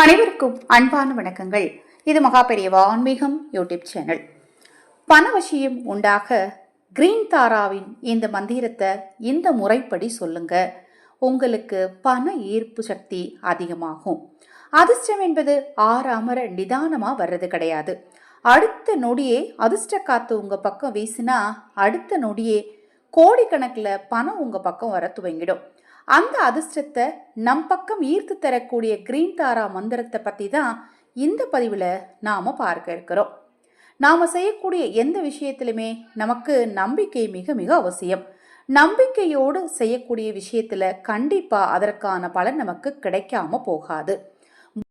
அனைவருக்கும் அன்பான வணக்கங்கள். இது மகாபெரியவா ஆன்மீகம் யூடியூப் சேனல். பணவசியம் உண்டாக கிரீன் தாராவின் இந்த மந்திரத்தை இந்த முறைப்படி சொல்லுங்க. உங்களுக்கு பண ஈர்ப்பு சக்தி அதிகமாகும். அதிர்ஷ்டம் என்பது ஆறு அமர வர்றது கிடையாது. அடுத்த நொடியே அதிர்ஷ்ட காத்து உங்கள் பக்கம் வீசினா அடுத்த நொடியே கோடிக்கணக்கில் பணம் உங்கள் பக்கம் வர துவங்கிடும். அந்த அதிர்ஷ்டத்தை நம் பக்கம் ஈர்த்து தரக்கூடிய கிரீன் தாரா மந்திரத்தை பற்றி தான் இந்த பதிவில் நாம் பார்க்க இருக்கிறோம். நாம் செய்யக்கூடிய எந்த விஷயத்திலுமே நமக்கு நம்பிக்கை மிக மிக அவசியம். நம்பிக்கையோடு செய்யக்கூடிய விஷயத்தில் கண்டிப்பாக அதற்கான பலன் நமக்கு கிடைக்காம போகாது.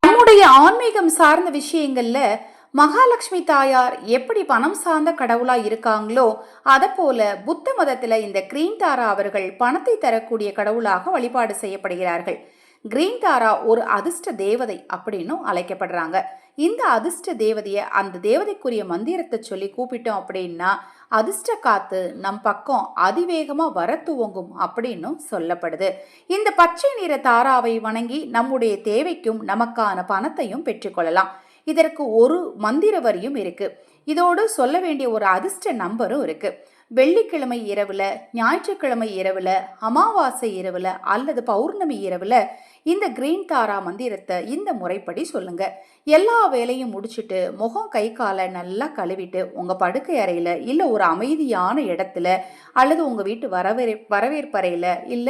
நம்முடைய ஆன்மீகம் சார்ந்த விஷயங்களில் மகாலட்சுமி தாயார் எப்படி பணம் சார்ந்த கடவுளா இருக்காங்களோ அதை போல புத்த மதத்தில் இந்த கிரீன் தாரா அவர்கள் பணத்தை தரக்கூடிய கடவுளாக வழிபாடு செய்யப்படுகிறார்கள். கிரீன் தாரா ஒரு அதிர்ஷ்ட தேவதை அப்படின்னும் அழைக்கப்படுறாங்க. இந்த அதிர்ஷ்ட தேவதையை அந்த தேவதைக்குரிய மந்திரத்தை சொல்லி கூப்பிட்டோம் அப்படின்னா அதிர்ஷ்ட காத்து நம் பக்கம் அதிவேகமாக வர துவங்கும் அப்படின்னும் சொல்லப்படுது. இந்த பச்சை நிற தாராவை வணங்கி நம்முடைய தேவைக்கும் நமக்கான பணத்தையும் பெற்றுக்கொள்ளலாம் இதற்கு ஒரு மந்திர வரியும் இருக்கு. இதோடு சொல்ல வேண்டிய ஒரு அதிர்ஷ்ட நம்பரும் இருக்கு. வெள்ளிக்கிழமை இரவுல ஞாயிற்றுக்கிழமை இரவுல அமாவாசை இரவுல அல்லது பௌர்ணமி இரவுல இந்த கிரீன் தாரா மந்திரத்தை இந்த முறைப்படி சொல்லுங்க. எல்லா வேலையும் முடிச்சுட்டு முகம் கை காலை நல்லா கழுவிட்டு உங்க படுக்கை அறையில இல்ல ஒரு அமைதியான இடத்துல அல்லது உங்க வீட்டு வரவேற் வரவேற்பறையில இல்ல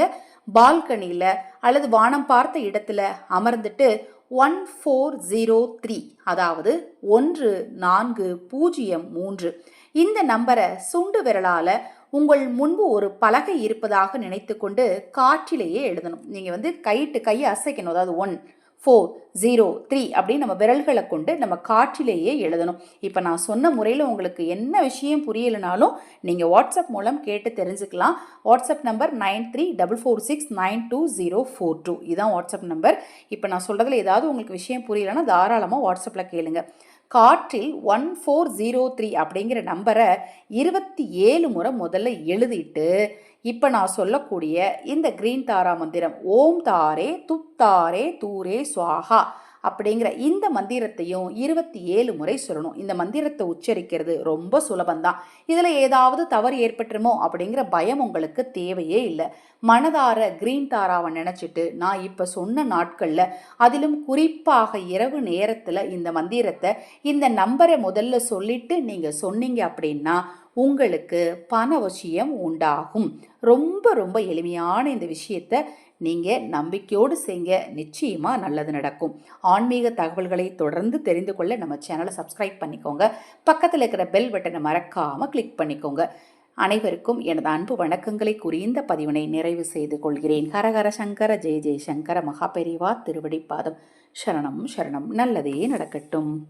பால்கனியில அல்லது வானம் பார்த்த இடத்துல அமர்ந்துட்டு ஒன் ஃபோர் ஜீரோ த்ரீ அதாவது ஒன்று நான்கு பூஜ்ஜியம் மூன்று. இந்த நம்பரை சுண்டு விரலால் உங்கள் முன்பு ஒரு பலகை இருப்பதாக நினைத்துக்கொண்டு காற்றிலேயே எழுதணும். நீங்கள் வந்து கைட்டு கையை அசைக்கணும். அதாவது ஒன் ஃபோர் ஜீரோ த்ரீ அப்படின்னு நம்ம விரல்களை கொண்டு நம்ம காற்றிலேயே எழுதணும். இப்போ நான் சொன்ன முறையில் உங்களுக்கு என்ன விஷயம் புரியலைனாலும் நீங்கள் வாட்ஸ்அப் மூலம் கேட்டு தெரிஞ்சுக்கலாம். WhatsApp number nine three double four six nine two zero four two இதுதான் வாட்ஸ்அப் நம்பர். இப்போ நான் சொல்கிறதுல ஏதாவது உங்களுக்கு விஷயம் புரியலைன்னா தாராளமாக வாட்ஸ்அப்பில் கேளுங்கள் காற்றில் ஒன் ஃபோர் ஜீரோ த்ரீ அப்படிங்கிற நம்பரை இருபத்தி ஏழு முறை முதல்ல எழுதிட்டு இப்போ நான் சொல்லக்கூடிய இந்த கிரீன் தாரா மந்திரம் ஓம் தாரே துத்தாரே தூரே சுவாகா அப்படிங்கிற இந்த மந்திரத்தையும் இருபத்தி ஏழு முறை சொல்லணும். இந்த மந்திரத்தை உச்சரிக்கிறது ரொம்ப சுலபந்தான் இதில் ஏதாவது தவறு ஏற்பட்டுருமோ அப்படிங்கிற பயம் உங்களுக்கு தேவையே இல்லை. மனதார கிரீன் தாராவை நினச்சிட்டு நான் இப்போ சொன்ன நாட்களில் அதிலும் குறிப்பாக இரவு நேரத்தில் இந்த மந்திரத்தை இந்த நம்பரை முதல்ல சொல்லிட்டு நீங்கள் சொன்னீங்க அப்படின்னா உங்களுக்கு பண விஷயம் உண்டாகும். ரொம்ப ரொம்ப எளிமையான இந்த விஷயத்தை நீங்கள் நம்பிக்கையோடு செய்ங்க. நிச்சயமாக நல்லது நடக்கும். ஆன்மீக தகவல்களை தொடர்ந்து தெரிந்து கொள்ள நம்ம சேனலை சப்ஸ்கிரைப் பண்ணிக்கோங்க. பக்கத்தில் இருக்கிற பெல் பட்டனை மறக்காமல் கிளிக் பண்ணிக்கோங்க. அனைவருக்கும் எனது அன்பு வணக்கங்களை குறிந்த பதிவினை நிறைவு செய்து கொள்கிறேன். ஹரஹர சங்கர ஜெய ஜெயசங்கர மகாபெரிவா திருவடிப்பாதம். சரணம் சரணம். நல்லதே நடக்கட்டும்.